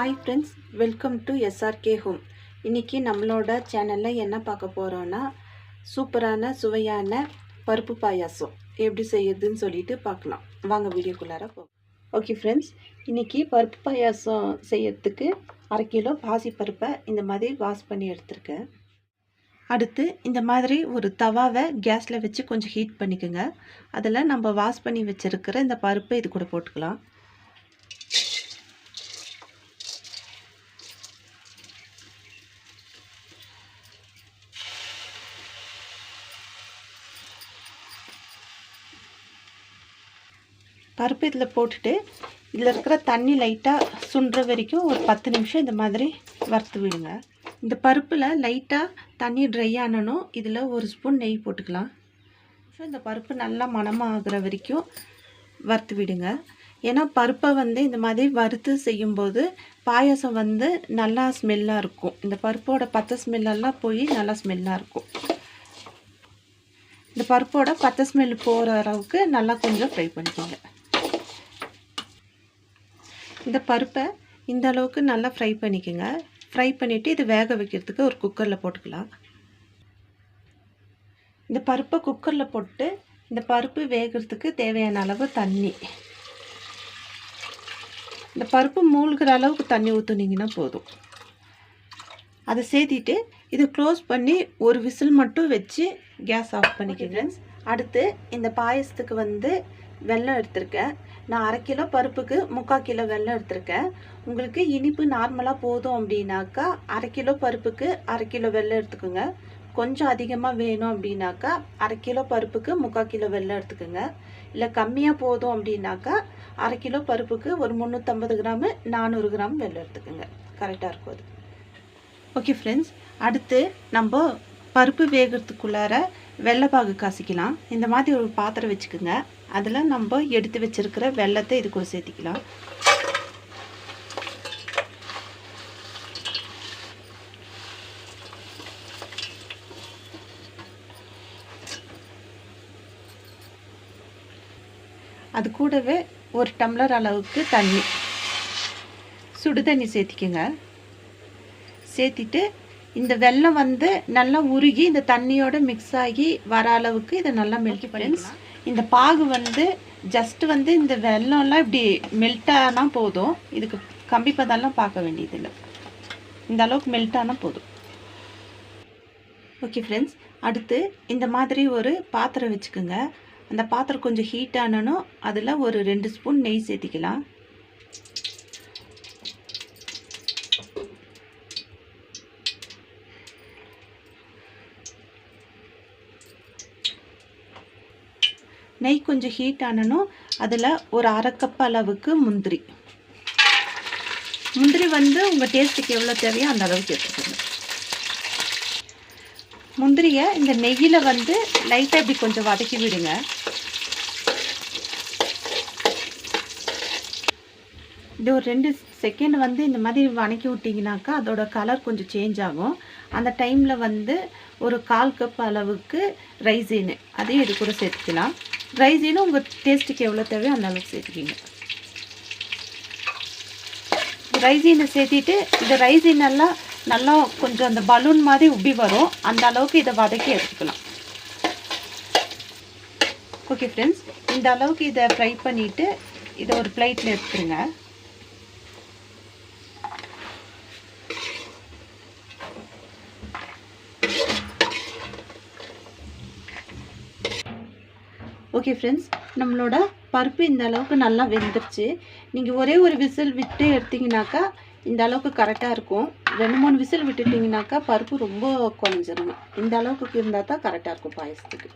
Hi friends welcome to SRK home இன்றைக்கி நம்மளோட சேனலில் என்ன பார்க்க போகிறோன்னா சூப்பரான சுவையான பருப்பு பாயாசம். எப்படி செய்யறதுன்னு சொல்லிட்டு பார்க்கலாம். வாங்க வீடியோக்குள்ளார போ. ஓகே ஃப்ரெண்ட்ஸ் இன்றைக்கி பருப்பு பாயாசம் செய்யறதுக்கு அரை கிலோ பாசி பருப்பை இந்த மாதிரி வாஷ் பண்ணி எடுத்திருக்கேன். அடுத்து இந்த மாதிரி ஒரு தவாவை கேஸில் வச்சு கொஞ்சம் ஹீட் பண்ணிக்கோங்க. அதில் நம்ம வாஷ் பண்ணி வச்சுருக்கிற இந்த பருப்பை இது கூட போட்டுக்கலாம். பருப்பு இதில் போட்டுட்டு இதில் இருக்கிற தண்ணி லைட்டாக சுண்டுற வரைக்கும் ஒரு பத்து நிமிஷம் இந்த மாதிரி வறுத்து விடுங்க. இந்த பருப்பில் லைட்டாக தண்ணி ட்ரை ஆனணும் இதில் ஒரு ஸ்பூன் நெய் போட்டுக்கலாம். ஸோ இந்த பருப்பு நல்லா மணமாகிற வரைக்கும் வறுத்து விடுங்க. ஏன்னா பருப்பை வந்து இந்த மாதிரி வறுத்து செய்யும்போது பாயாசம் வந்து நல்லா ஸ்மெல்லாக இருக்கும். இந்த பருப்போட பச்சை ஸ்மெல்லெல்லாம் போய் நல்லா ஸ்மெல்லாக இருக்கும். இந்த பருப்போட பச்சை ஸ்மெல் போகிற அளவுக்கு நல்லா கொஞ்சம் ஃப்ரை பண்ணிக்கோங்க. இந்த பருப்பை இந்த அளவுக்கு நல்லா ஃப்ரை பண்ணிக்கோங்க. ஃப்ரை பண்ணிவிட்டு இது வேக வைக்கிறதுக்கு ஒரு குக்கரில் போட்டுக்கலாம். இந்த பருப்பை குக்கரில் போட்டு இந்த பருப்பு வேகிறதுக்கு தேவையான அளவு தண்ணி. இந்த பருப்பு மூழ்கிற அளவுக்கு தண்ணி ஊற்றுனீங்கன்னா போதும். அதை சேர்த்திட்டு இது க்ளோஸ் பண்ணி ஒரு விசில் மட்டும் வச்சு கேஸ் ஆஃப் பண்ணிக்கிறேன் அடுத்து இந்த பாயசத்துக்கு வந்து வெல்லம் எடுத்திருக்கேன். நான் அரை கிலோ பருப்புக்கு முக்கால் கிலோ வெள்ளம் எடுத்திருக்கேன். உங்களுக்கு இனிப்பு நார்மலாக போதும் அப்படின்னாக்கா அரை கிலோ பருப்புக்கு அரை கிலோ வெள்ளம் எடுத்துக்கோங்க. கொஞ்சம் அதிகமாக வேணும் அப்படின்னாக்கா அரை கிலோ பருப்புக்கு முக்கால் கிலோ வெள்ளம் எடுத்துக்கோங்க. இல்லை கம்மியாக போதும் அப்படின்னாக்கா அரை கிலோ பருப்புக்கு ஒரு முந்நூற்றம்பது கிராமு நானூறு கிராம் வெள்ளம் எடுத்துக்கோங்க. கரெக்டாக இருக்கும் அது. ஓகே ஃப்ரெண்ட்ஸ் அடுத்து நம்ம பருப்பு வேகிறதுக்குள்ளார வெள்ளைப்பாகு காசிக்கலாம். இந்த மாதிரி ஒரு பாத்திரம் வச்சுக்கோங்க. அதில் நம்ம எடுத்து வச்சிருக்கிற வெள்ளத்தை இது சேர்த்திக்கலாம். அது கூடவே ஒரு டம்ளர் அளவுக்கு தண்ணி. சுடு தண்ணி சேர்த்திக்கோங்க. சேர்த்திட்டு இந்த வெல்லம் வந்து நல்லா உருகி இந்த தண்ணியோட மிக்ஸ் ஆகி வர அளவுக்கு இதை நல்லா மெல்ட் ஃப்ரெண்ட்ஸ் இந்த பாகு வந்து ஜஸ்ட் வந்து இந்த வெல்லம்லாம் இப்படி மெல்ட் ஆனால் போதும். இதுக்கு கம்பி பதம்லாம் பார்க்க வேண்டியதில்லை. இந்த அளவுக்கு மெல்ட் ஆனால் போதும். ஓகே ஃப்ரெண்ட்ஸ் அடுத்து இந்த மாதிரி ஒரு பாத்திரம் வச்சுக்கோங்க. அந்த பாத்திரம் கொஞ்சம் ஹீட் ஆனனும் அதில் ஒரு ரெண்டு ஸ்பூன் நெய் சேர்த்திக்கலாம். நெய் கொஞ்சம் ஹீட் ஆனனும் அதில் ஒரு அரை கப் அளவுக்கு முந்திரி. முந்திரி வந்து உங்கள் டேஸ்ட்டுக்கு எவ்வளோ தேவையோ அந்த அளவுக்கு எடுத்துக்கோங்க. முந்திரியை இந்த நெய்யில் வந்து லைட்டாக இப்படி கொஞ்சம் வதக்கி விடுங்க. இது ஒரு ரெண்டு செகண்ட் வந்து இந்த மாதிரி வணக்கி விட்டிங்கனாக்கா அதோட கலர் கொஞ்சம் சேஞ்ச் ஆகும். அந்த டைமில் வந்து ஒரு கால் கப் அளவுக்கு ரைஸின்னு அதையும் இது கூட சேர்த்துக்கலாம். ரைஸினும் உங்கள் டேஸ்ட்டுக்கு எவ்வளோ தேவையோ அந்த அளவுக்கு சேர்த்துக்கிங்க. ரைஸினை சேர்த்திட்டு இந்த ரைஸின் எல்லாம் நல்லா கொஞ்சம் அந்த பலூன் மாதிரி உப்பி வரும். அந்த அளவுக்கு இதை வதக்கி எடுத்துக்கலாம். ஓகே ஃப்ரெண்ட்ஸ் இந்த அளவுக்கு இதை ஃப்ரை பண்ணிவிட்டு இதை ஒரு பிளேட்டில் எடுத்துருங்க. ஓகே ஃப்ரெண்ட்ஸ் நம்மளோட பருப்பு இந்த அளவுக்கு நல்லா வெந்துருச்சு. நீங்கள் ஒரே ஒரு விசில் விட்டு எடுத்திங்கனாக்கா இந்த அளவுக்கு கரெக்டாக இருக்கும். ரெண்டு மூணு விசில் விட்டுட்டிங்கனாக்கா பருப்பு ரொம்ப குறைஞ்சிரும். இந்த அளவுக்கு இருந்தால் தான் கரெக்டாக இருக்கும் பாயசத்துக்கு.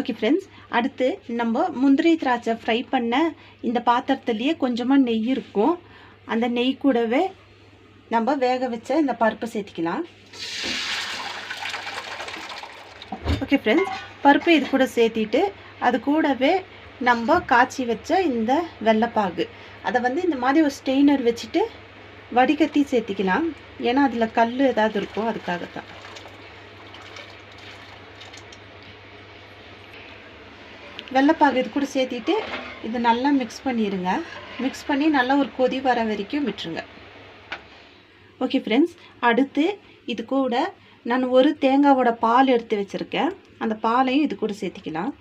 ஓகே ஃப்ரெண்ட்ஸ் அடுத்து நம்ம முந்திரி திராட்சை ஃப்ரை பண்ண இந்த பாத்திரத்துலேயே கொஞ்சமாக நெய் இருக்கும். அந்த நெய் கூடவே நம்ம வேக வச்ச இந்த பருப்பை சேர்த்திக்கலாம். ஓகே ஃப்ரெண்ட்ஸ் பருப்பு இது கூட சேர்த்திட்டு அது கூடவே நம்ம காய்ச்சி வச்ச இந்த வெள்ளைப்பாகு. அதை வந்து இந்த மாதிரி ஒரு ஸ்டெய்னர் வச்சுட்டு வடிகட்டி சேர்த்திக்கலாம். ஏன்னா அதில் கல் ஏதாவது இருக்கும் அதுக்காகத்தான். வெள்ளைப்பாகு இது கூட சேர்த்திட்டு இது நல்லா மிக்ஸ் பண்ணிடுங்க மிக்ஸ் பண்ணி நல்லா ஒரு கொதி வர வரைக்கும் விட்டுருங்க. ஓகே ஃப்ரெண்ட்ஸ் அடுத்து இது கூட நான் ஒரு தேங்காவோட பால் எடுத்து வச்சுருக்கேன். அந்த பாலையும் இது கூட சேர்த்திக்கலாம்.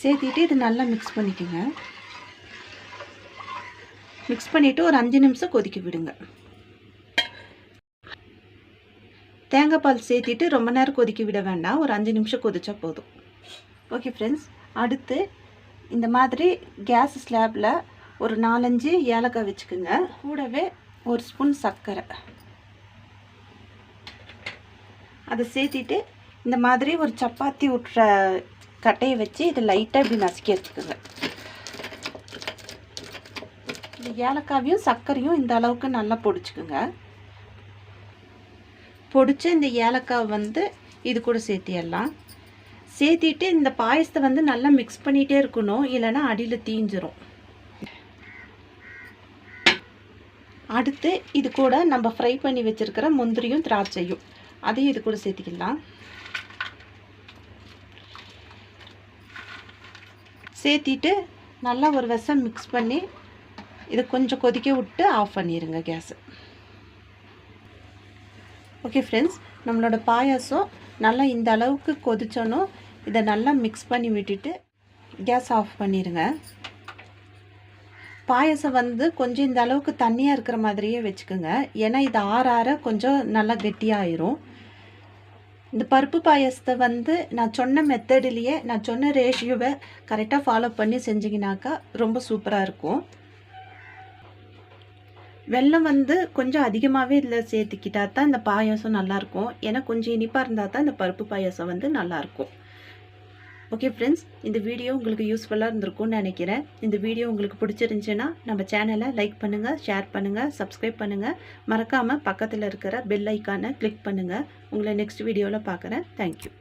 சேர்த்திட்டு இது நல்லா மிக்ஸ் பண்ணிக்கோங்க. மிக்ஸ் பண்ணிவிட்டு ஒரு அஞ்சு நிமிஷம் கொதிக்க விடுங்க. தேங்காய் பால் சேர்த்திட்டு ரொம்ப நேரம் கொதிக்க விட வேண்டாம். ஒரு அஞ்சு நிமிஷம் கொதிச்சா போதும். ஓகே ஃப்ரெண்ட்ஸ் அடுத்து இந்த மாதிரி கேஸ் ஸ்லாப்பில் ஒரு நாலஞ்சு ஏலக்காய் வச்சுக்கோங்க. கூடவே ஒரு ஸ்பூன் சர்க்கரை. அதை சேர்த்திட்டு இந்த மாதிரி ஒரு சப்பாத்தி விட்டுற கட்டையை வச்சு இதை லைட்டாக இப்படி நசுக்கி வச்சுக்கோங்க இந்த ஏலக்காவையும் சர்க்கரையும் இந்த அளவுக்கு நல்லா பொடிச்சுக்குங்க. பொடிச்சு இந்த ஏலக்காய் வந்து இது கூட சேர்த்திடலாம். சேர்த்திட்டு இந்த பாயசத்தை வந்து நல்லா மிக்ஸ் பண்ணிகிட்டே இருக்கணும். இல்லைன்னா அடியில் தீஞ்சிரும். அடுத்து இது கூட நம்ம ஃப்ரை பண்ணி வச்சுருக்கிற முந்திரியும் திராட்சையும். அதையும் இது கூட சேர்த்திக்கலாம். சேர்த்திட்டு நல்லா ஒரு விஷம் மிக்ஸ் பண்ணி இதை கொஞ்சம் கொதிக்க விட்டு ஆஃப் பண்ணிடுங்க கேஸு. ஓகே ஃப்ரெண்ட்ஸ் நம்மளோட பாயாசம் நல்லா இந்த அளவுக்கு கொதிச்சோன்னும் இதை நல்லா மிக்ஸ் பண்ணி விட்டுட்டு கேஸ் ஆஃப் பண்ணிடுங்க பாயசம் வந்து கொஞ்சம் இந்த அளவுக்கு தண்ணியாக இருக்கிற மாதிரியே வச்சுக்கோங்க. ஏன்னா இது ஆற ஆற கொஞ்சம் நல்லா கெட்டியாயிரும். இந்த பருப்பு பாயசத்தை வந்து நான் சொன்ன மெத்தடிலேயே நான் சொன்ன ரேஷியோவை கரெக்டாக ஃபாலோ பண்ணி செஞ்சிங்கனாக்கா ரொம்ப சூப்பராக இருக்கும். வெள்ளம் வந்து கொஞ்சம் அதிகமாகவே இதில் சேர்த்துக்கிட்டா தான் இந்த பாயாசம் நல்லாயிருக்கும் ஏன்னா கொஞ்சம் இனிப்பாக இருந்தால் தான் இந்த பருப்பு பாயசம் வந்து நல்லாயிருக்கும் ஓகே ஃப்ரெண்ட்ஸ் இந்த வீடியோ உங்களுக்கு யூஸ்ஃபுல்லாக இருந்திருக்கும்னு நினைக்கிறேன். இந்த வீடியோ உங்களுக்கு பிடிச்சிருந்துச்சுன்னா நம்ம சேனலை லைக் பண்ணுங்கள் ஷேர் பண்ணுங்கள் சப்ஸ்கிரைப் பண்ணுங்கள் மறக்காமல் பக்கத்தில் இருக்கிற பெல் ஐக்கானை கிளிக் பண்ணுங்கள் உங்களை நெக்ஸ்ட் வீடியோவில் பார்க்குறேன். தேங்க்யூ